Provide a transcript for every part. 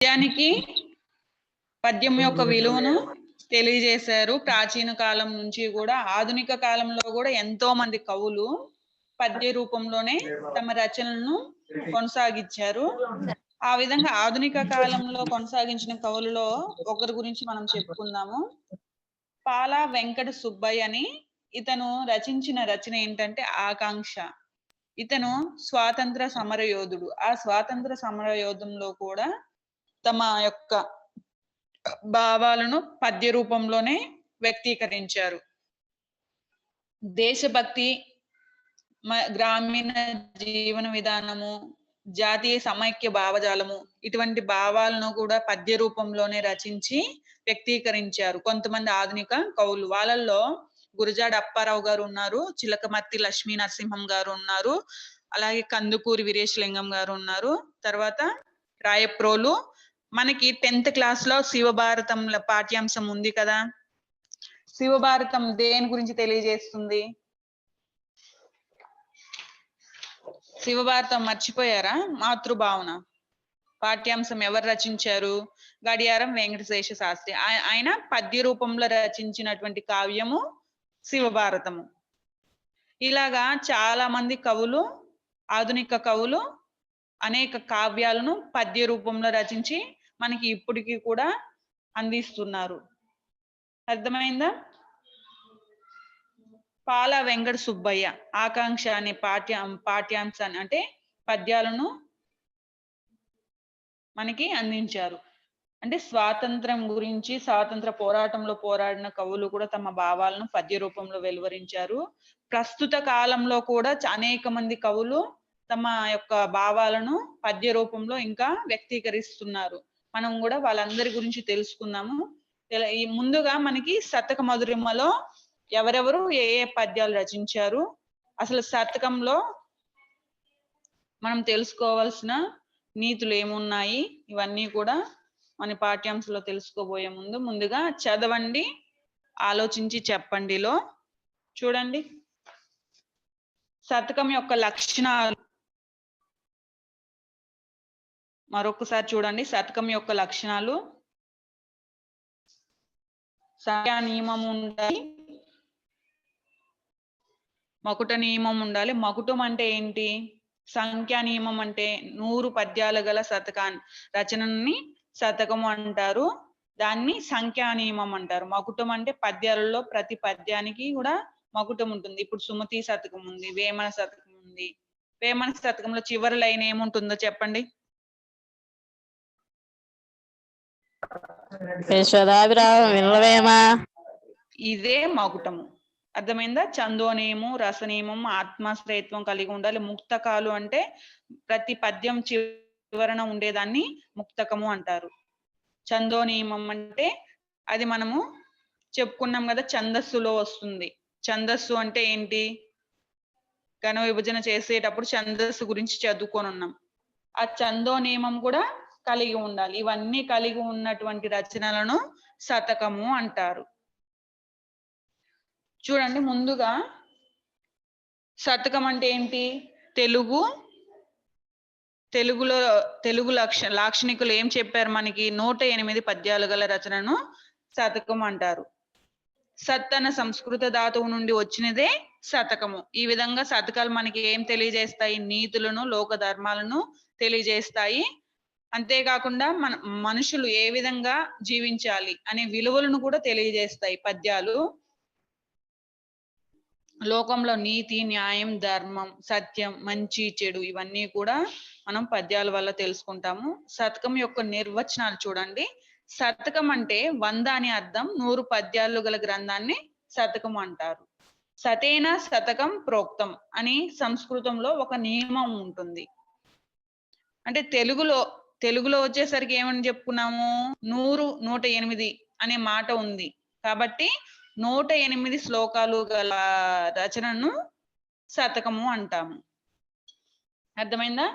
పద్యానికి పద్యం యొక్క విలువను తెలియజేశారు. ప్రాచీన కాలం నుంచి కూడా ఆధునిక కాలంలో కూడా ఎంతో మంది కవులు పద్య రూపంలోనే తమ రచనలను కొనసాగించారు. ఆ విధంగా ఆధునిక కాలంలో కొనసాగించిన కవులలో ఒకరి గురించి మనం చెప్పుకుందాము. పాల వెంకట సుబ్బయ్య అని ఇతను రచించిన రచన ఏంటంటే ఆకాంక్ష. ఇతను స్వాతంత్ర సమర యోధుడు ఆ స్వాతంత్ర సమరయోధంలో కూడా తమ యొక్క భావాలను పద్య రూపంలోనే వ్యక్తీకరించారు. దేశభక్తి గ్రామీణ జీవన విధానము జాతీయ సమైక్య భావజాలము ఇటువంటి భావాలను కూడా పద్య రూపంలోనే రచించి వ్యక్తీకరించారు. కొంతమంది ఆధునిక కవులు వాళ్ళల్లో గురజాడ అప్పారావు గారు ఉన్నారు చిలకమర్తి లక్ష్మీ నరసింహం గారు ఉన్నారు అలాగే కందుకూరి వీరేశలింగం గారు ఉన్నారు తర్వాత రాయప్రోలు మనకి టెన్త్ క్లాస్లో శివభారతం పాఠ్యాంశం ఉంది కదా. శివభారతం దేని గురించి తెలియజేస్తుంది? శివభారతం మర్చిపోయారా? మాతృభావన. పాఠ్యాంశం ఎవరు రచించారు? గడియారం వెంకటశేష శాస్త్రి. ఆయ- ఆయన పద్య రూపంలో రచించినటువంటి కావ్యము శివభారతము. ఇలాగా చాలా మంది కవులు ఆధునిక కవులు అనేక కావ్యాలను పద్య రూపంలో రచించి మనకి ఇప్పటికీ కూడా అందిస్తున్నారు. అర్థమైందా? పాల వెంకట సుబ్బయ్య ఆకాంక్ష అనే పాఠ్య పాఠ్యాంశాన్ని అంటే పద్యాలను మనకి అందించారు. అంటే స్వాతంత్రం గురించి స్వాతంత్ర పోరాటంలో పోరాడిన కవులు కూడా తమ భావాలను పద్య రూపంలో వెలువరించారు. ప్రస్తుత కాలంలో కూడా అనేక మంది కవులు తమ యొక్క భావాలను పద్య రూపంలో ఇంకా వ్యక్తీకరిస్తున్నారు. మనం కూడా వాళ్ళందరి గురించి తెలుసుకుందాము. ఈ ముందుగా మనకి శతక మధురిమలో ఎవరెవరు ఏ ఏ పద్యాలు రచించారు? అసలు శతకంలో మనం తెలుసుకోవాల్సిన నీతులు ఏమున్నాయి? ఇవన్నీ కూడా మన పాఠ్యాంశంలో తెలుసుకోబోయే ముందు ముందుగా చదవండి ఆలోచించి చెప్పండిలో. చూడండి. శతకం యొక్క లక్షణాలు మరొకసారి చూడండి. శతకం యొక్క లక్షణాలు. సంఖ్యా నియమం ఉండాలి. మకుట నియమం ఉండాలి. మకుటం అంటే ఏంటి? సంఖ్యా నియమం అంటే నూరు పద్యాలు గల శతకాన్ని రచనని శతకము అంటారు. దాన్ని సంఖ్యా నియమం అంటారు. మకుటం అంటే పద్యాలలో ప్రతి పద్యానికి కూడా మకుటం ఉంటుంది. ఇప్పుడు సుమతి శతకం ఉంది వేమన శతకం ఉంది. వేమన శతకంలో చివరి లైన్ ఏముంటుందో చెప్పండి. యశోదాభిరామం వినవేమా ఇదే మకుటము అర్థమైందా? చందోనేము రసనేమం ఆత్మాశ్రయత్వం కలిగి ఉండాలి. ముక్తకాలు అంటే ప్రతి పద్యం చివరన ఉండేదాన్ని ముక్తకము అంటారు. చందోనేమం అంటే అది మనము చెప్పుకున్నాం కదా ఛందస్సులో వస్తుంది. ఛందస్సు అంటే ఏంటి? ఘన విభజన చేసేటప్పుడు ఛందస్సు గురించి చదువుకొని ఉన్నాం. ఆ చందో నియమం కూడా కలిగి ఉండాలి. ఇవన్నీ కలిగి ఉన్నటువంటి రచనలను శతకము అంటారు. చూడండి ముందుగా శతకం అంటే ఏంటి? తెలుగు తెలుగులో తెలుగు లక్ష లాక్షణికులు ఏం చెప్పారు మనకి? నూట ఎనిమిది పద్యాలు గల రచనను శతకం అంటారు. సత్ అన్న సంస్కృత ధాతువు నుండి వచ్చినదే శతకము. ఈ విధంగా శతకాలు మనకి ఏం తెలియజేస్తాయి? నీతులను లోక ధర్మాలను తెలియజేస్తాయి. అంతేకాకుండా మన మనుషులు ఏ విధంగా జీవించాలి అనే విలువలను కూడా తెలియజేస్తాయి పద్యాలు. లోకంలో నీతి న్యాయం ధర్మం సత్యం మంచి చెడు ఇవన్నీ కూడా మనం పద్యాల వల్ల తెలుసుకుంటాము. శతకం యొక్క నిర్వచనాలు చూడండి. శతకం అంటే వంద అని అర్థం. నూరు పద్యాలు గల గ్రంథాన్ని శతకం అంటారు. సతేన శతకం ప్రోక్తం అని సంస్కృతంలో ఒక నియమం ఉంటుంది. అంటే తెలుగులో తెలుగులో వచ్చేసరికి ఏమని చెప్పుకున్నాము? నూరు నూట ఎనిమిది అనే మాట ఉంది. కాబట్టి నూట ఎనిమిది శ్లోకాలు గల రచనను శతకము అంటాము. అర్థమైందా?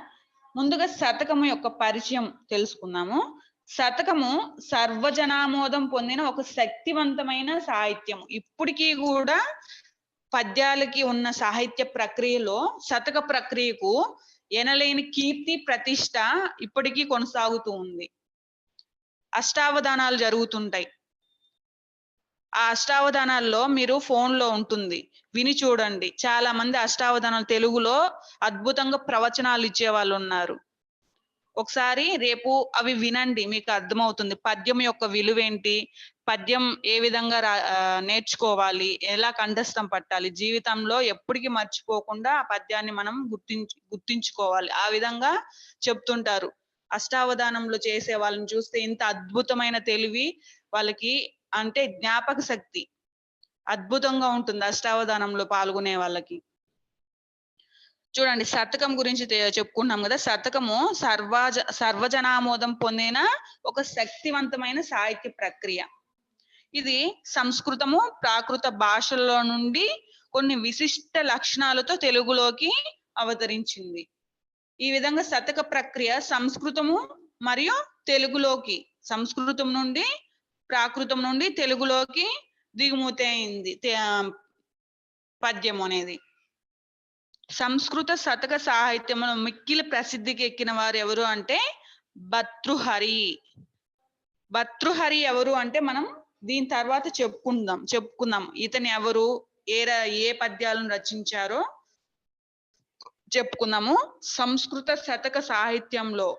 ముందుగా శతకము యొక్క పరిచయం తెలుసుకుందాము. శతకము సర్వజనామోదం పొందిన ఒక శక్తివంతమైన సాహిత్యం ఇప్పటికీ కూడా పద్యాలకి ఉన్న సాహిత్య ప్రక్రియలో శతక ప్రక్రియకు ఎనలేని కీర్తి ప్రతిష్ట ఇప్పటికీ కొనసాగుతూ ఉంది. అష్టావధానాలు జరుగుతుంటాయి. ఆ అష్టావధానాల్లో మీరు ఫోన్లో లో ఉంటుంది. విని చూడండి. చాలా మంది అష్టావధానాలు తెలుగులో అద్భుతంగా ప్రవచనాలు ఇచ్చే వాళ్ళు ఉన్నారు. ఒకసారి రేపు అవి వినండి మీకు అర్థమవుతుంది. పద్యం యొక్క విలువేంటి? పద్యం ఏ విధంగా రా- నేర్చుకోవాలి? ఎలా కంఠస్థం పట్టాలి? జీవితంలో ఎప్పటికీ మర్చిపోకుండా ఆ పద్యాన్ని మనం గుర్తించు గుర్తించుకోవాలి. ఆ విధంగా చెప్తుంటారు. అష్టావధానంలో చేసే వాళ్ళని చూస్తే ఇంత అద్భుతమైన తెలివి వాళ్ళకి అంటే జ్ఞాపక శక్తి అద్భుతంగా ఉంటుంది అష్టావధానంలో పాల్గొనే వాళ్ళకి. చూడండి శతకం గురించి తె- చెప్పుకున్నాం కదా శతకము సర్వజ సర్వజనామోదం పొందిన ఒక శక్తివంతమైన సాహిత్య ప్రక్రియ. ఇది సంస్కృతము ప్రాకృత భాషల్లో నుండి కొన్ని విశిష్ట లక్షణాలతో తెలుగులోకి అవతరించింది. ఈ విధంగా శతక ప్రక్రియ సంస్కృతము మరియు తెలుగులోకి సంస్కృతం నుండి ప్రాకృతం నుండి తెలుగులోకి దిగుమతి అయింది పద్యం అనేది. సంస్కృత శతక సాహిత్యమును మిక్కిలి ప్రసిద్ధికి ఎక్కిన వారు ఎవరు అంటే భర్తృహరి భర్తృహరి ఎవరు అంటే మనం దీని తర్వాత చెప్పుకుందాం చెప్పుకుందాం. ఇతను ఎవరు ఏ ర- ఏ పద్యాలను రచించారో చెప్పుకుందాము. సంస్కృత శతక సాహిత్యంలో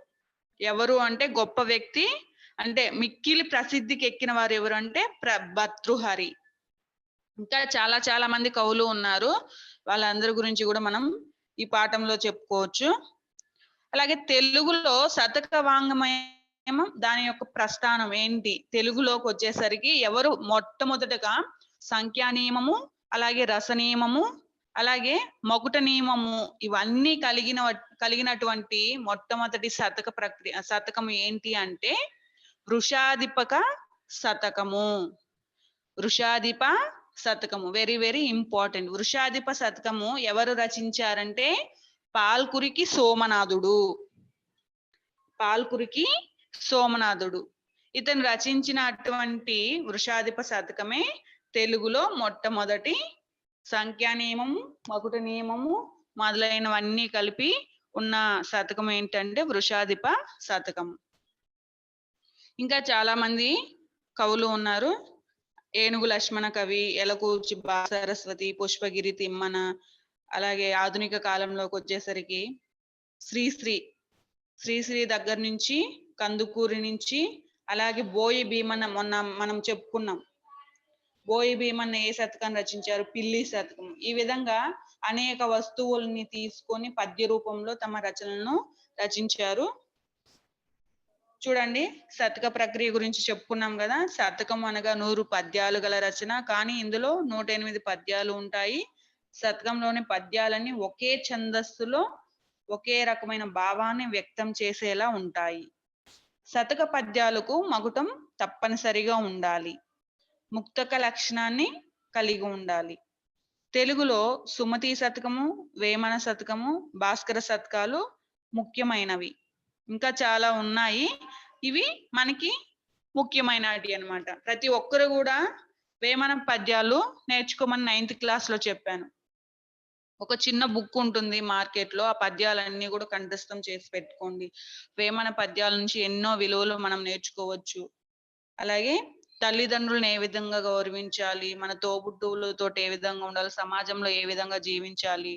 ఎవరు అంటే గొప్ప వ్యక్తి అంటే మిక్కిలి ప్రసిద్ధికి ఎక్కిన వారు ఎవరు అంటే ప్ర భర్తృహరి ఇంకా చాలా చాలా మంది కవులు ఉన్నారు. వాళ్ళందరి గురించి కూడా మనం ఈ పాఠంలో చెప్పుకోవచ్చు. అలాగే తెలుగులో శతక వాంగ్మయం దాని యొక్క ప్రస్థానం ఏంటి? తెలుగులోకి వచ్చేసరికి ఎవరు మొట్టమొదటగా సంఖ్యా నియమము అలాగే రస నియమము అలాగే మొగుట నియమము ఇవన్నీ కలిగిన కలిగినటువంటి మొట్టమొదటి శతక ప్రక్రియ శతకము ఏంటి అంటే వృషాధిపక శతకము. Vrishadhipa Shatakamu very very important Vrishadhipa Shatakamu ఎవరు రచించారంటే పాల్కురికి సోమనాథుడు. పాల్కురికి సోమనాథుడు. ఇతను రచించినటువంటి వృషాధిప శతకమే తెలుగులో మొట్టమొదటి సంఖ్యా నియమము మకుట నియమము మొదలైనవన్నీ కలిపి ఉన్న శతకం ఏంటంటే వృషాధిప శతకం ఇంకా చాలా మంది కవులు ఉన్నారు. ఏనుగు లక్ష్మణ కవి ఎలకూర్చి బా సరస్వతి పుష్పగిరి తిమ్మన అలాగే ఆధునిక కాలంలోకి వచ్చేసరికి శ్రీశ్రీ శ్రీశ్రీ దగ్గర నుంచి కందుకూరి నుంచి అలాగే బోయి భీమన్న మొన్న మనం చెప్పుకున్నాం. బోయి భీమన్న ఏ శతకం రచించారు? పిల్లి శతకం. ఈ విధంగా అనేక వస్తువుల్ని తీసుకొని పద్య రూపంలో తమ రచనలను రచించారు. చూడండి శతక ప్రక్రియ గురించి చెప్పుకున్నాం కదా శతకం అనగా నూరు పద్యాలు గల రచన కానీ ఇందులో నూట ఎనిమిది పద్యాలు ఉంటాయి. శతకంలోని పద్యాలన్నీ ఒకే ఛందస్సులో ఒకే రకమైన భావాన్ని వ్యక్తం చేసేలా ఉంటాయి. శతక పద్యాలకు మగుటం తప్పనిసరిగా ఉండాలి. ముక్తక లక్షణాన్ని కలిగి ఉండాలి. తెలుగులో సుమతి శతకము వేమన శతకము భాస్కర శతకాలు ముఖ్యమైనవి. ఇంకా చాలా ఉన్నాయి. ఇవి మనకి ముఖ్యమైనవి అన్నమాట. ప్రతి ఒక్కరు కూడా వేమన పద్యాలు నేర్చుకోమని నైన్త్ క్లాస్లో చెప్పాను. ఒక చిన్న బుక్ ఉంటుంది మార్కెట్లో ఆ పద్యాలన్నీ కూడా కంఠస్థం చేసి పెట్టుకోండి. వేమన పద్యాల నుంచి ఎన్నో విలువలు మనం నేర్చుకోవచ్చు. అలాగే తల్లిదండ్రులను ఏ విధంగా గౌరవించాలి మన తోబుట్టువులతో ఏ విధంగా ఉండాలి సమాజంలో ఏ విధంగా జీవించాలి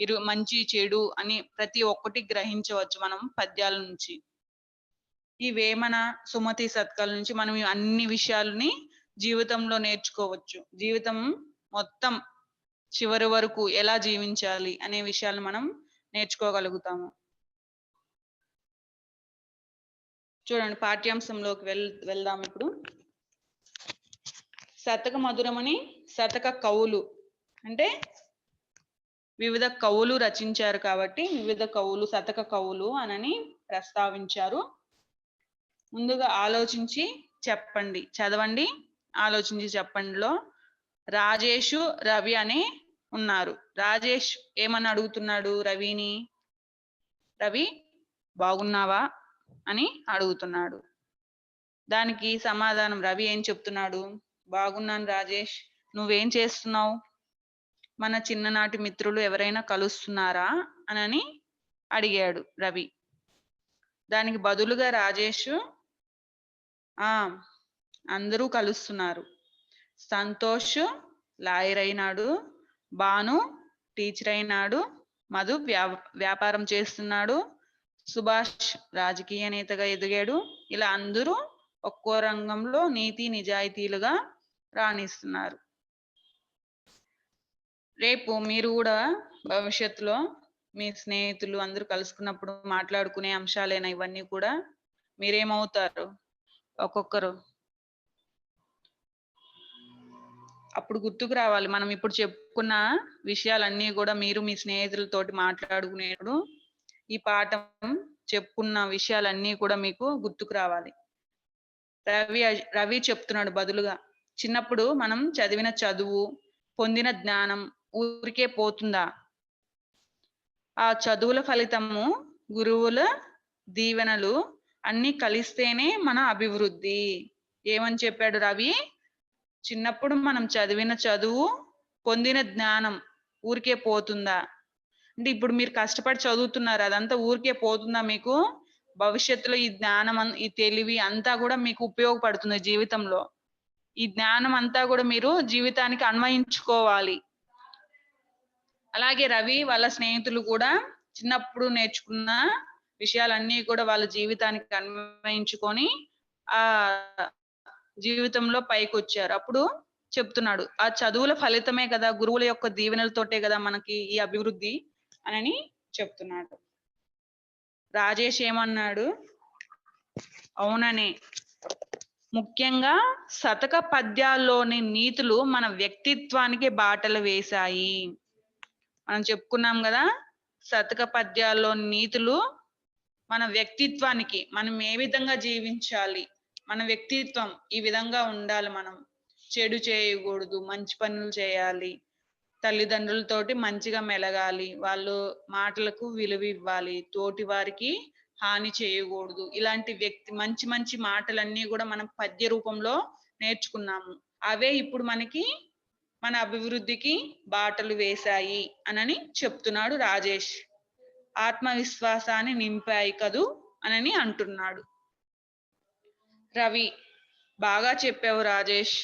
ఇరు మంచి చెడు అని ప్రతి ఒక్కటి గ్రహించవచ్చు మనం పద్యాల నుంచి. ఈ వేమన సుమతి శతకాల నుంచి మనం అన్ని విషయాలని జీవితంలో నేర్చుకోవచ్చు. జీవితం మొత్తం చివరి వరకు ఎలా జీవించాలి అనే విషయాలు మనం నేర్చుకోగలుగుతాము. చూడండి పాఠ్యాంశంలోకి వెల్ వెళ్దాం ఇప్పుడు. శతక మధురమని శతక కవులు అంటే వివిధ కవులు రచించారు కాబట్టి వివిధ కవులు శతక కవులు అనని ప్రస్తావించారు. ముందుగా ఆలోచించి చెప్పండి. చదవండి. ఆలోచించి చెప్పండిలో. రాజేషు రవి అని ఉన్నారు. రాజేష్ ఏమని అడుగుతున్నాడు రవిని? రవి బాగున్నావా? అని అడుగుతున్నాడు. దానికి సమాధానం రవి ఏం చెప్తున్నాడు? బాగున్నాను రాజేష్. నువ్వేం చేస్తున్నావు? మన చిన్ననాటి మిత్రులు ఎవరైనా కలుస్తున్నారా? అనని అడిగాడు రవి. దానికి బదులుగా రాజేష్ ఆ అందరూ కలుస్తున్నారు. సంతోష్ లాయర్ అయినాడు భాను టీచర్ అయినాడు మధు వ్యా వ్యాపారం చేస్తున్నాడు సుభాష్ రాజకీయ నేతగా ఎదిగాడు. ఇలా అందరూ ఒక్కో రంగంలో నీతి నిజాయితీలుగా రాణిస్తున్నారు. రేపు మీరు కూడా భవిష్యత్తులో మీ స్నేహితులు అందరూ కలుసుకున్నప్పుడు మాట్లాడుకునే అంశాలైన? ఇవన్నీ కూడా మీరేమవుతారు? ఒక్కొక్కరు. అప్పుడు గుర్తుకు రావాలి. మనం ఇప్పుడు చెప్పుకున్న విషయాలన్నీ కూడా మీరు మీ స్నేహితులతోటి మాట్లాడుకునేప్పుడు ఈ పాఠం చెప్పుకున్న విషయాలన్నీ కూడా మీకు గుర్తుకు రావాలి. రవి రవి చెప్తున్నాడు బదులుగా చిన్నప్పుడు మనం చదివిన చదువు పొందిన జ్ఞానం ఊరికే పోతుందా? ఆ చదువుల ఫలితము గురువుల దీవెనలు అన్ని కలిస్తేనే మన అభివృద్ధి. ఏమని చెప్పాడు రవి? చిన్నప్పుడు మనం చదివిన చదువు పొందిన జ్ఞానం ఊరికే పోతుందా? అంటే ఇప్పుడు మీరు కష్టపడి చదువుతున్నారు అదంతా ఊరికే పోతుందా మీకు? భవిష్యత్తులో ఈ జ్ఞానం ఈ తెలివి అంతా కూడా మీకు ఉపయోగపడుతుంది జీవితంలో. ఈ జ్ఞానం అంతా కూడా మీరు జీవితానికి అన్వయించుకోవాలి. అలాగే రవి వాళ్ళ స్నేహితులు కూడా చిన్నప్పుడు నేర్చుకున్న విషయాలన్నీ కూడా వాళ్ళ జీవితానికి అన్వయించుకొని ఆ జీవితంలో పైకి వచ్చారు అప్పుడు చెప్తున్నాడు ఆ చదువుల ఫలితమే కదా గురువుల యొక్క దీవెనలతోటే కదా మనకి ఈ అభివృద్ధి అని చెప్తున్నాడు. రాజేష్ ఏమన్నాడు అవుననే. ముఖ్యంగా శతక పద్యాల్లోని నీతులు మన వ్యక్తిత్వానికి బాటలు వేశాయి. మనం చెప్పుకున్నాం కదా శతక పద్యాల్లోని నీతులు మన వ్యక్తిత్వానికి మనం ఏ విధంగా జీవించాలి? మన వ్యక్తిత్వం ఈ విధంగా ఉండాలి మనం. చెడు చేయకూడదు మంచి పనులు చేయాలి. తల్లిదండ్రులతోటి మంచిగా మెలగాలి. వాళ్ళు మాటలకు విలువ ఇవ్వాలి. తోటి వారికి హాని చేయకూడదు. ఇలాంటి వ్యక్తి మంచి మంచి మాటలన్నీ కూడా మనం పద్య రూపంలో నేర్చుకున్నాము. అవే ఇప్పుడు మనకి మన అభివృద్ధికి బాటలు వేశాయి అనని చెప్తున్నాడు రాజేష్. ఆత్మవిశ్వాసాన్ని నింపాయి కదూ అనని అంటున్నాడు. రవి బాగా చెప్పావు రాజేష్.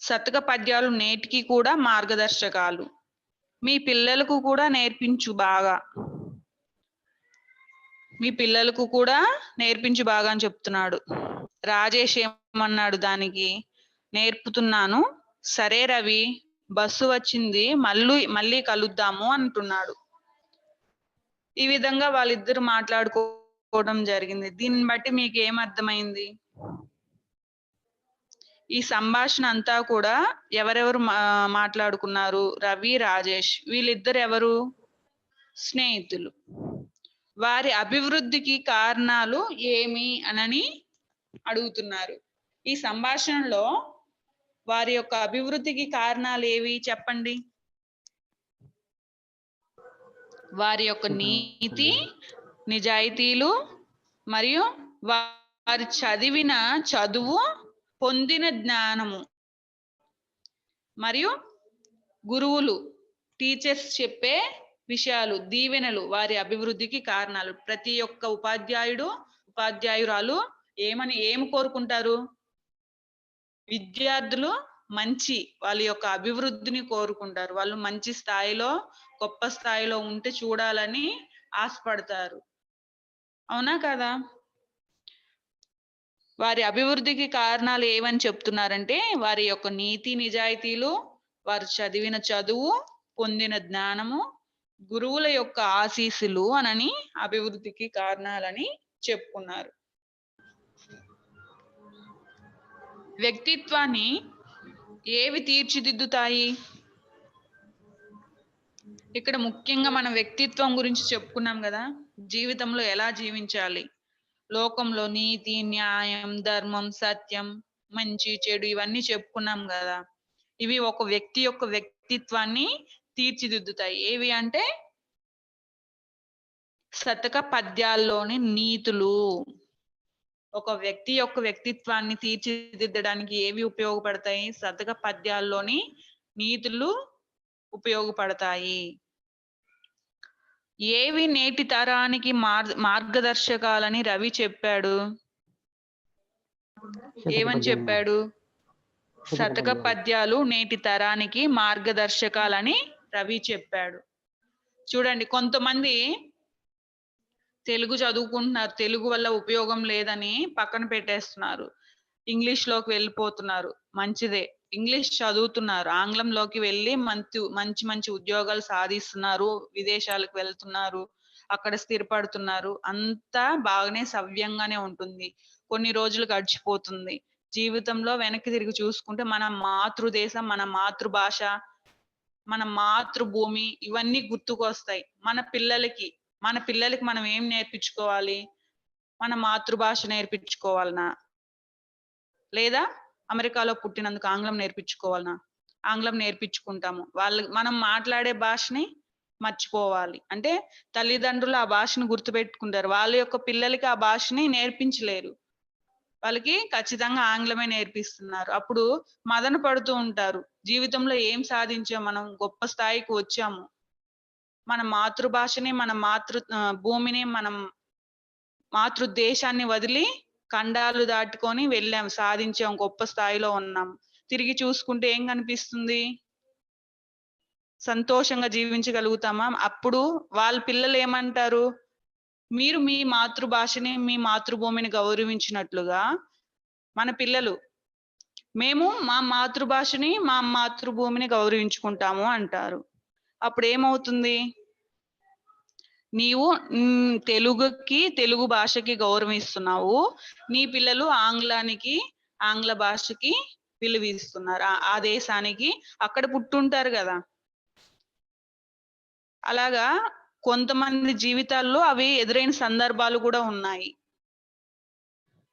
శతక పద్యాలు నేటికి కూడా మార్గదర్శకాలు. మీ పిల్లలకు కూడా నేర్పించు బాగా. మీ పిల్లలకు కూడా నేర్పించు బాగా అని చెప్తున్నాడు. రాజేష్ ఏమన్నాడు దానికి? నేర్పుతున్నాను. సరే రవి బస్సు వచ్చింది మళ్ళీ మళ్ళీ కలుద్దాము అంటున్నాడు. ఈ విధంగా వాళ్ళిద్దరు మాట్లాడుకోవడం జరిగింది. దీన్ని బట్టి మీకు ఏమర్థమైంది అర్థమైంది? ఈ సంభాషణ అంతా కూడా ఎవరెవరు మా- మాట్లాడుకున్నారు? రవి రాజేష్. వీళ్ళిద్దరు ఎవరు స్నేహితులు. వారి అభివృద్ధికి కారణాలు ఏమి అనని అడుగుతున్నారు. ఈ సంభాషణలో వారి యొక్క అభివృద్ధికి కారణాలు ఏవి చెప్పండి? వారి యొక్క నీతి నిజాయితీలు మరియు వారి చదివిన చదువు పొందిన జ్ఞానము. మరియు గురువులు టీచర్స్ చెప్పే విషయాలు దీవెనలు వారి అభివృద్ధికి కారణాలు. ప్రతి ఒక్క ఉపాధ్యాయుడు ఉపాధ్యాయురాలు ఏమని ఏం కోరుకుంటారు? విద్యార్థులు మంచి వాళ్ళ యొక్క అభివృద్ధిని కోరుకుంటారు. వాళ్ళు మంచి స్థాయిలో గొప్ప స్థాయిలో ఉంటే చూడాలని ఆశపడతారు. అవునా కదా? వారి అభివృద్ధికి కారణాలు ఏమని చెప్తున్నారంటే వారి యొక్క నీతి నిజాయితీలు వారు చదివిన చదువు పొందిన జ్ఞానము గురువుల యొక్క ఆశీస్సులు అనని అభివృద్ధికి కారణాలని చెప్పుకున్నారు. వ్యక్తిత్వాన్ని ఏవి తీర్చిదిద్దుతాయి? ఇక్కడ ముఖ్యంగా మన వ్యక్తిత్వం గురించి చెప్పుకున్నాం కదా జీవితంలో ఎలా జీవించాలి? లోకంలో నీతి న్యాయం ధర్మం సత్యం మంచి చెడు ఇవన్నీ చెప్పుకున్నాం కదా. ఇవి ఒక వ్యక్తి యొక్క వ్యక్తిత్వాన్ని తీర్చిదిద్దుతాయి. ఏవి అంటే శతక పద్యాల్లోని నీతులు. ఒక వ్యక్తి యొక్క వ్యక్తిత్వాన్ని తీర్చిదిద్దడానికి ఏవి ఉపయోగపడతాయి? శతక పద్యాల్లోని నీతులు ఉపయోగపడతాయి. ఏవి నేటి తరానికి మార్ మార్గదర్శకాలని రవి చెప్పాడు. ఏమని చెప్పాడు? శతక పద్యాలు. నేటి తరానికి మార్గదర్శకాలని రవి చెప్పాడు. చూడండి కొంతమంది తెలుగు చదువుకుంటున్నారు. తెలుగు వల్ల ఉపయోగం లేదని పక్కన పెట్టేస్తున్నారు. ఇంగ్లీష్లోకి వెళ్ళిపోతున్నారు. మంచిదే. ఇంగ్లీష్ చదువుతున్నారు. ఆంగ్లంలోకి వెళ్ళి మంచి మంచి మంచి ఉద్యోగాలు సాధిస్తున్నారు. విదేశాలకు వెళ్తున్నారు. అక్కడ స్థిరపడుతున్నారు. అంతా బాగానే సవ్యంగానే ఉంటుంది. కొన్ని రోజులు గడిచిపోతుంది. జీవితంలో వెనక్కి తిరిగి చూసుకుంటే మన మాతృదేశం మన మాతృభాష మన మాతృభూమి ఇవన్నీ గుర్తుకొస్తాయి. మన పిల్లలకి మన పిల్లలకి మనం ఏం నేర్పించుకోవాలి? మన మాతృభాష నేర్పించుకోవాలనా? లేదా అమెరికాలో పుట్టినందుకు ఆంగ్లం నేర్పించుకోవాలనా? ఆంగ్లం నేర్పించుకుంటాము. వాళ్ళు మనం మాట్లాడే భాషని మర్చిపోవాలి. అంటే తల్లిదండ్రులు ఆ భాషను గుర్తుపెట్టుకుంటారు. వాళ్ళ యొక్క పిల్లలకి ఆ భాషని నేర్పించలేరు. వాళ్ళకి ఖచ్చితంగా ఆంగ్లమే నేర్పిస్తున్నారు. అప్పుడు మదన పడుతూ ఉంటారు. జీవితంలో ఏం సాధించాం మనం? గొప్ప స్థాయికి వచ్చాము. మన మాతృభాషని మన మాతృ భూమిని మనం మాతృదేశాన్ని వదిలి ఖండాలు దాటుకొని వెళ్ళాం సాధించాం గొప్ప స్థాయిలో ఉన్నాం. తిరిగి చూసుకుంటే ఏం కనిపిస్తుంది? సంతోషంగా జీవించగలుగుతామా? అప్పుడు వాళ్ళ పిల్లలు ఏమంటారు? మీరు మీ మాతృభాషని మీ మాతృభూమిని గౌరవించినట్లుగా మన పిల్లలు మేము మా మాతృభాషని మా మాతృభూమిని గౌరవించుకుంటాము అంటారు. అప్పుడు ఏమవుతుంది? నీవు తెలుగుకి తెలుగు భాషకి గౌరవిస్తున్నావు. నీ పిల్లలు ఆంగ్లానికి ఆంగ్ల భాషకి విలువ ఇస్తున్నారు ఆ దేశానికి అక్కడ పుట్టుంటారు కదా. అలాగా కొంతమంది జీవితాల్లో అవి ఎదురైన సందర్భాలు కూడా ఉన్నాయి.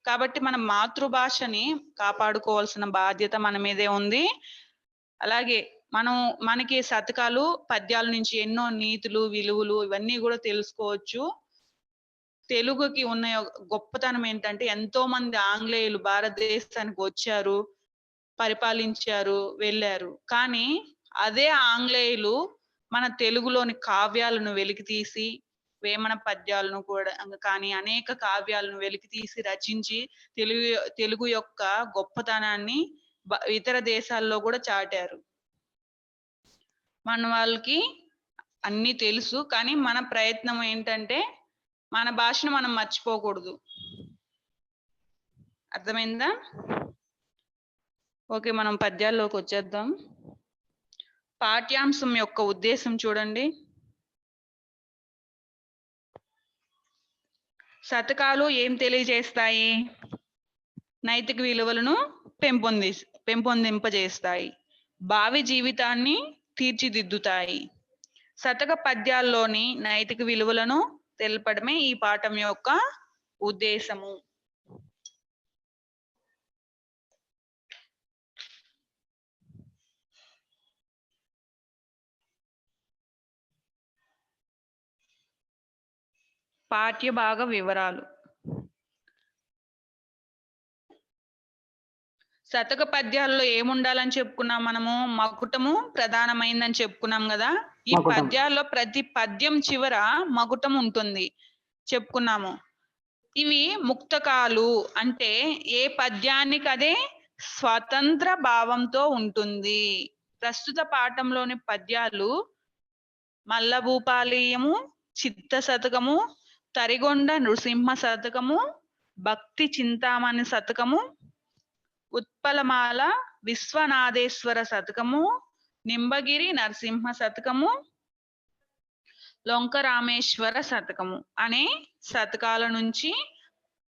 కాబట్టి మన మాతృభాషని కాపాడుకోవాల్సిన బాధ్యత మన మీదే ఉంది. అలాగే మనం మనకి శతకాలు పద్యాల నుంచి ఎన్నో నీతులు విలువలు ఇవన్నీ కూడా తెలుసుకోవచ్చు. తెలుగుకి ఉన్న గొప్పతనం ఏంటంటే ఎంతో మంది ఆంగ్లేయులు భారతదేశానికి వచ్చారు పరిపాలించారు వెళ్ళారు. కానీ అదే ఆంగ్లేయులు మన తెలుగులోని కావ్యాలను వెలికి తీసి వేమన పద్యాలను కూడా కానీ అనేక కావ్యాలను వెలికి తీసి రచించి తెలుగు తెలుగు యొక్క గొప్పతనాన్ని ఇతర దేశాల్లో కూడా చాటారు. మన వాళ్ళకి అన్ని తెలుసు కానీ మన ప్రయత్నం ఏంటంటే మన భాషను మనం మర్చిపోకూడదు. అర్థమైందా? ఓకే మనం పద్యాల్లోకి వచ్చేద్దాం. పాఠ్యాంశం యొక్క ఉద్దేశం చూడండి. శతకాలు ఏం తెలియజేస్తాయి? నైతిక విలువలను పెంపొంది పెంపొందింపజేస్తాయి. భావి జీవితాన్ని తీర్చిదిద్దుతాయి. శతక పద్యాల్లోని నైతిక విలువలను తెలపడమే ఈ పాఠం యొక్క ఉద్దేశము. పాఠ్య భాగ వివరాలు. శతక పద్యాల్లో ఏముండాలని చెప్పుకున్నాం మనము? మకుటము ప్రధానమైందని చెప్పుకున్నాం కదా? ఈ. పద్యాల్లో ప్రతి పద్యం చివర మకుటం ఉంటుంది చెప్పుకున్నాము. ఇవి ముక్తకాలు అంటే ఏ పద్యానికి అదే స్వతంత్ర భావంతో ఉంటుంది. ప్రస్తుత పాఠంలోని పద్యాలు మల్లభూపాలీయము చిత్త శతకము తరిగొండ నృసింహ శతకము భక్తి చింతామణి శతకము ఉత్పలమాల విశ్వనాథేశ్వర శతకము నింబగిరి నరసింహ శతకము లొంకరామేశ్వర శతకము అనే శతకాల నుంచి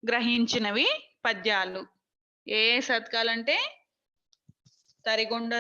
గ్రహించినవి పద్యాలు. ఏ ఏ శతకాలంటే? తరిగొండ